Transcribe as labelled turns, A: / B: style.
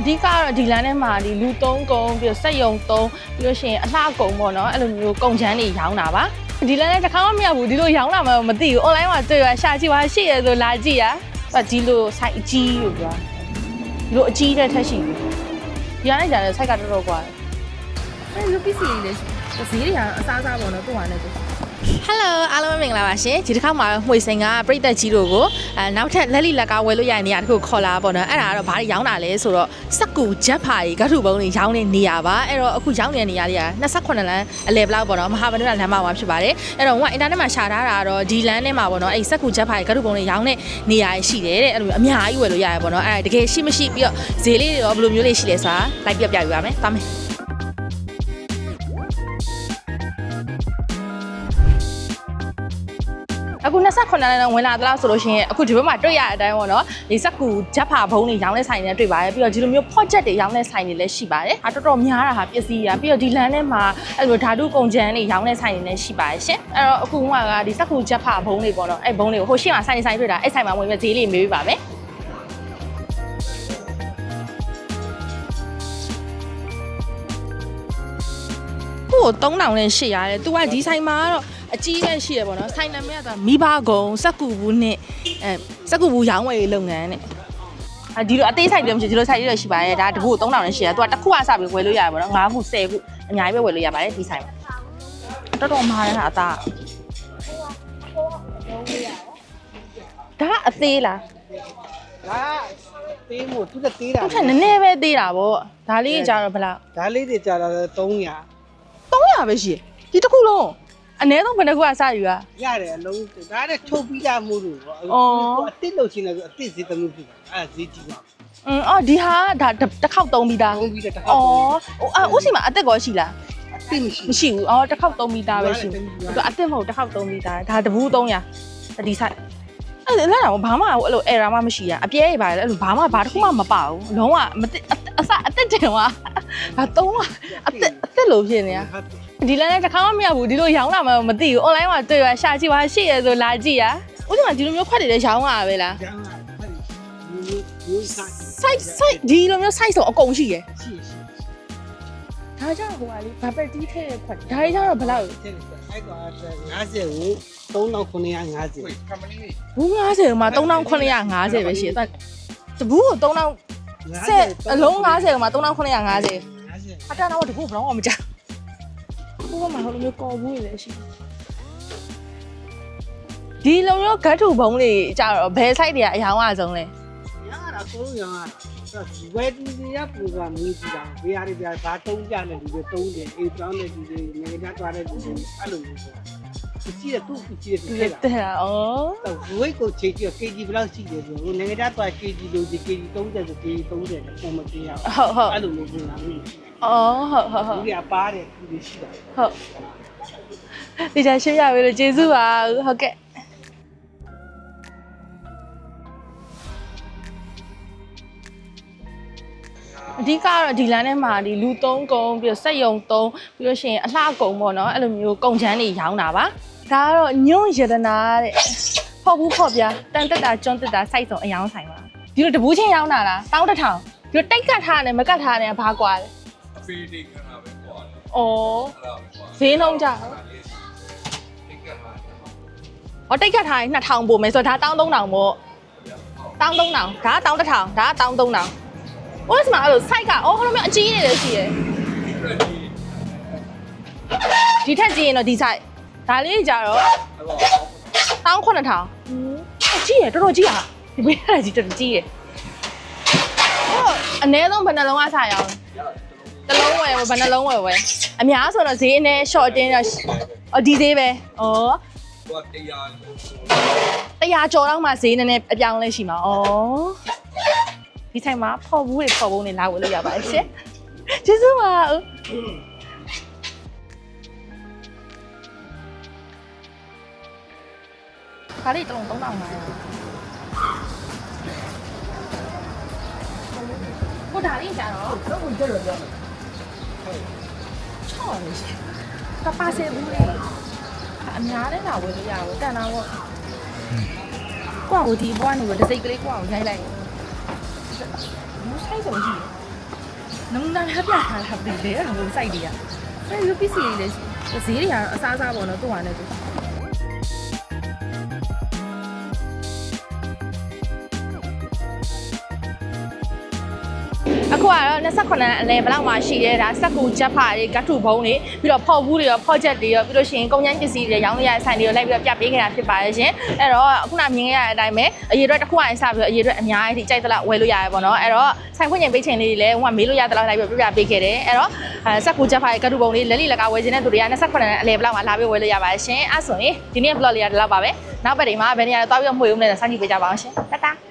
A: အဓိကကတော့ဒီလမ်းထဲမှာဒီလူသုံးကုန်ပြီးတော့စက်ယုံသုံးပြီးတော့ရှင်အလှကုန်ပေါ့နော်အဲ့လိုမျိုးကုန်ချမ်းတွေရောင်းတာပါဒီလမ်းလည်းတစ်ခါမှမရဘူးဒီလိုရောင်းလာမှမသိဘူး online မှာတွေ့ရရှာကြည့်ပါရှိရဆိုလာကြည့်ရအဲ့ဒီလို site အကြီးလို့ပြောဒီလိုအကြီးတဲ့ထက်ရှိဘူးဒီကနေ့ကြာတဲ့ site ကတော်တော်ကွာတယ်
B: အဲ့လိုပစ္စည်းတွေလည်းဈေးတွေကအစားအစားပေါ့နော်ကိုယ်ဟာနဲ့ကိုယ်
A: Hello အားလုံးပဲမင်္ဂလာပါရှင်ဒီတစ်ခါမှာမှွေစိန်ကပြိသက်ကြီးတို့ကိုအဲနောက်ထပ်လက်လီလက်ကားဝယ်လို့ရတဲ့နေရာတစ်ခုခေါ်လာပါတော့အဲ့ဒါကတော့ဘာတွေရောင်းတာလဲဆိုတော့စက်ကူဂျက်ဖာတွေဂတ်ထုပုံတွေရောင်းနေနေရပါအဲ့တော့အခုရောင်းနေတဲ့နေရာတွေက28လမ်းအလဲဘလောက်ပေါ့နော်မဟာဗန္ဓုလလမ်းမှာဖြစ်ပါတယ်အဲ့တော့ဟိုကအင်တာနက်မှာရှာထားတာကတော့ဒီလမ်းထဲမှာပေါ့နော်အဲ့စက်ကူဂျက်ဖာတွေဂတ်ထုပုံတွေရောင်းနေနေရာရှိတယ်တဲ့အဲ့လိုအများကြီးဝယ်လို့ရတယ်ပေါ့နော်အဲ့ဒါတကယ်ရှိမရှိပြီးတော့ဈေးလေးတွေရောဘယ်လိုမျိုးလေးရှိလဲဆိုတာလိုက်ပြပြပြပါမယ်သွားမယ် အခု28လမ်းဝင်လာသလားဆိုလို့ရှိရင်အခုဒီဘက်မှာတွေ့ရတဲ့အတိုင်းပေါ့နော်ဒီစက်ကူဂျက်ဖာဘုံတွေရောင်းတဲ့ဆိုင်တွေတွေ့ပါတယ်ပြီးတော့ဒီလိုမျိုး project တွေရောင်းတဲ့ဆိုင်တွေလည်းရှိပါတယ်အတော်တော်များတာဟာပစ္စည်းရပြီးတော့ဒီလမ်းထဲမှာအဲ့လိုဓာတုကုန်ကျန်းတွေရောင်းတဲ့ဆိုင်တွေလည်းရှိပါတယ်ရှင်အဲ့တော့အခုကဒီစက်ကူဂျက်ဖာဘုံတွေပေါ့နော်အဲ့ဘုံတွေကိုဟိုရှေ့မှာဆိုင်နေဆိုင်တွေ့တာအဲ့ဆိုင်မှာဝင်ပြီးဈေးလေးမေးပြပါမယ်ကို3000နဲ့800ရတယ်။ तू ကဒီဆိုင်မှာကတော့ အကြီးနဲ့ရှိရပေါ့နော်။ဆိုင်နာမည်ကတော့မိဘကုံစက်ကူဘူးနဲ့အဲစက်ကူဘူးရောင်းဝယ်ရေးလုပ်ငန်းနဲ့။အဲဒီလိုအသေးဆိုင်တွေမရှိဒီလိုဆိုင်တွေတော့ရှိပါတယ်။ဒါတကူ3000နဲ့800ရတယ်။ तू ကတစ်ခုအစပြီးဝယ်လို့ရတယ်ပေါ့နော်။9ခု10ခုအများကြီးပဲဝယ်လို့ရပါတယ်ဒီဆိုင်မှာ။တော်တော်မှားတယ်ဟာအသား။ဒါကအသေးလား
C: ဒါသေးမို့သူကသေးတာ။
A: ဟုတ်တယ်နည်းနည်းပဲသေးတာပေါ့။ဒါလေးကြတော့ဘယ်လောက်
C: ဒါလေးတွေကြာလာတယ်300
A: 300ပဲရှိတယ်။ဒီတစ်ခုလုံး အနည်းဆုံးဘယ်နှခုကစယူอ่ะ
C: ရတယ်အလုံးဒါနဲ့ထုတ်ပြီးသားမှုလို့ပေါ့
A: အော်
C: အတစ်လို့ရှိနေဆိုအတစ်ဈေးတစ်မျိုးဖြစ်တာအဲ့ဒါဈေးကြီးပါ
A: อืมအော်ဒီဟာဒါတစ်ခေါက်သုံးပြီးသား
C: သုံးပြီးတော့တစ်ခါ
A: အော်ဟိုအဥစီမှာအသက်ကောရှိလား
C: အတစ်မရှိ
A: မရှိဘူးအော်တစ်ခေါက်သုံးပြီးသားပဲရှိဘူးသူအသက်မဟုတ်တစ်ခေါက်သုံးပြီးသားဒါတဘူး300ဒီဆိုင်အဲ့ဒါလည်းတော့ဘာမှအဲ့လို error မှမရှိရအပြဲတွေပါတယ်အဲ့လိုဘာမှဘာတစ်ခုမှမပါဘူးလုံးဝမသိအစအသက်တင်သွား ဒါသုံးအသက်အသက်လို့ဖြစ်နေတာဒီလမ်းနဲ့တစ်ခါမှမရဘူးဒီလိုရောင်းလာမှမသိဘူး online မှာတွေ့ရရှာကြည့်ပါရှိရဆိုလာကြည့်ရဥစီမှာဒီလိုမျိုးခွက်တွေလည်းရောင်းရပဲလား
C: ကျန်တာအဲ့ဒီမျိုးဆိုင်
A: site site ဒီလိုမျိုး site ဆိုအကုန်ရှိရယ်
C: ရှိရှိ
A: ဒါကြောင့်ဟိုကလေဘာပဲတီးထဲတဲ့ခွက်ဒါတွေကျတော့ဘယ်လောက်လဲ
C: တဲ့အဲ့ကွာ50ကို3950
A: ဘူး90မှာ3950ပဲရှိတယ်တဘူးကို3000 ဆက်အလုံး90မှာ3950
C: 50
A: အတန်းတော့တကူဘယ်တော့မှမကြောက်ဘူးကမှဟိုလိုမျိုးကော်ဘူးတွေလည်းရှိဒီလိုမျိုးဂတ်ထုဘုံတွေကြတော့ဘယ် site တွေကအယောင်အဆုံးလဲ
C: ရတာကိုရရဝယ်တူတွေကပူကမီးကြည့်တာဘေးရည်ပြဘာတုံးကြတဲ့လူတွေတုံးတယ်အေးတောင်းတဲ့လူတွေနေကြသွားတဲ့လူတွေအဲ့လိုမျိုးပေါ့သူ ကြည့်တဲ့သူ့ကြည့်တဲ့သူ
A: ဒီ
C: ထ
A: လို
C: က်တာ
A: တဲ့ဩ
C: တော့ဝိတ်ကိုချိန်ကြည့် KG ဘယ်လောက်ရှိတယ်ဆိုတော့နိုင်ငံခြားသွား KG လို့ဒီ KG 30ဆို KG 30နဲ့ပုံမပြရအောင်
A: ဟုတ်ဟုတ်
C: အဲ့လိုမျိုးပုံလာလို့
A: ဩဟုတ်ဟုတ်ဟုတ်
C: လူတွေကပါတယ်သူတွေရှိတာ
A: ဟုတ်ဒီကြရှင်းရပြီလို့ကျေးဇူးပါဟုတ်ကဲ့ အဓိကကတော့ဒီလမ်းထဲမှာဒီလူသုံးကုန်းပြီးတော့စက်ယုံသုံးပြီးလို့ရှိရင်အလှကုန်းပေါ့နော်အဲ့လိုမျိုးကုန်ချမ်းတွေရောင်းတာပါ ဒါကတော့ညွန့်ရတနာတဲ့ဖောက်ဘူးဖောက်ပြတန်တက်တာကျွန်းတက်တာစိုက်စုံအယောင်းဆိုင်ပါဒီလိုတပူးချင်းရောင်းတာလားတောင်းတစ်ထောင်ဒီလိုတိတ်ကတ်ထားတယ်မကတ်ထားတယ်ဘာကွာလဲ
D: အဖေလေးကနာပဲကွာ
A: ဩ
D: အဲ့ဒါပဲကွာ
A: ဈေးနှုန်းကြ
D: တိတ်ကမှာ
A: ဟောတိတ်ကတ်ထားရင်2000ပို့မယ်ဆိုတော့ဒါတောင်း3000ပေါ့တောင်း3000ဒါကတောင်း1000ဒါကတောင်း3000ဟိုစမှာအဲ့လို site ကအော်ဟိုလိုမျိုးအကြီးကြီးတွေရှိရယ်ဒီထက်ကြီးရင်တော့ဒီ site ဒါလေးကြတော့
D: အဲ့တော့
A: တောင်း9000ဟင်းအကြီးရယ်တော်တော်ကြီးอ่ะဒီဘေးကကြီးတော်တော်ကြီးရယ်ဟောအနည်းဆုံးဘယ်နှလုံးအစားရအောင်တစ်လုံးဝယ်ဘယ်နှလုံးဝယ်ဝယ်အများဆိုတော့ဈေးအနည်း short တင်းတော့အော်ဒီဈေးပဲဩ
D: ကွာတရား
A: တရားကျော်တော့မှဈေးနည်းနည်းအပြောင်းလဲရှိမှာဩဒီဆိုင်မှာဖော်ဘူးတွေဖော်ဘူးတွေလာဝယ်လို့ရပါတယ်ရှင်ကျေးဇူးပါ ခါလေးတုံး3000ပါရဟိုဒါလေးကြတော့တော့ဝင်ကြလို့ပြောချော်နေရှင်ကပါစေဘူးလေအများနဲ့လာဝယ်လို့ရဘူးတန်တာပေါ့ကွာဟိုဒီဘွားနေတော့ဒစိတ်ကလေးကွာကိုရိုက်လိုက်ဘူးဆိုင်ဆုံးရှိတယ်
B: နမူနာများပြထားတာပြီလေအဲ့ဒါကိုစိုက်တွေကအဲ့ဒီပစ္စည်းတွေလည်းဈေးတွေကတော့အစားစားပေါ့နော်သူ့ဟာနဲ့သူ
A: အခုကတော့28အလဲဘလောက်မှရှိရဲဒါစက်ကူချက်ဖာတွေဂတ်ထုဘုံတွေပြီးတော့ဖော်ဘူးတွေရောဖော့ချက်တွေရောပြီးလို့ရှိရင်ကုန်ကျန်းပစ္စည်းတွေရောင်းလို့ရတဲ့ဆိုင်တွေရောလိုက်ပြီးတော့ပြပေးခဲ့တာဖြစ်ပါတယ်ရှင်အဲ့တော့အခုနမြင်ခဲ့ရတဲ့အတိုင်းပဲအရေးအတွက်တစ်ခုအရင်စပြီးတော့အရေးအတွက်အများကြီးထိကြိုက်သလားဝယ်လို့ရတယ်ပေါ့နော်အဲ့တော့ဆိုင်ဖွင့်ချိန်ပေးချိန်လေးတွေလည်းဟိုကမေးလို့ရသလားလိုက်ပြီးတော့ပြပြပေးခဲ့တယ်အဲ့တော့အဲစက်ကူချက်ဖာရဲ့ဂတ်ထုဘုံတွေလက်လီလက်ကဝယ်ခြင်းတဲ့သူတွေက28အလဲဘလောက်မှလာပြီးဝယ်လို့ရပါတယ်ရှင်အဲ့ဆိုရင်ဒီနေ့ vlog လေးကဒီလောက်ပါပဲနောက်ပတ်ချိန်မှာဘယ်နေရာလဲသွားပြီးတော့မှွေဦးမလဲဆိုစမ်းကြည့်ပေးကြပါအောင်ရှင်တတာ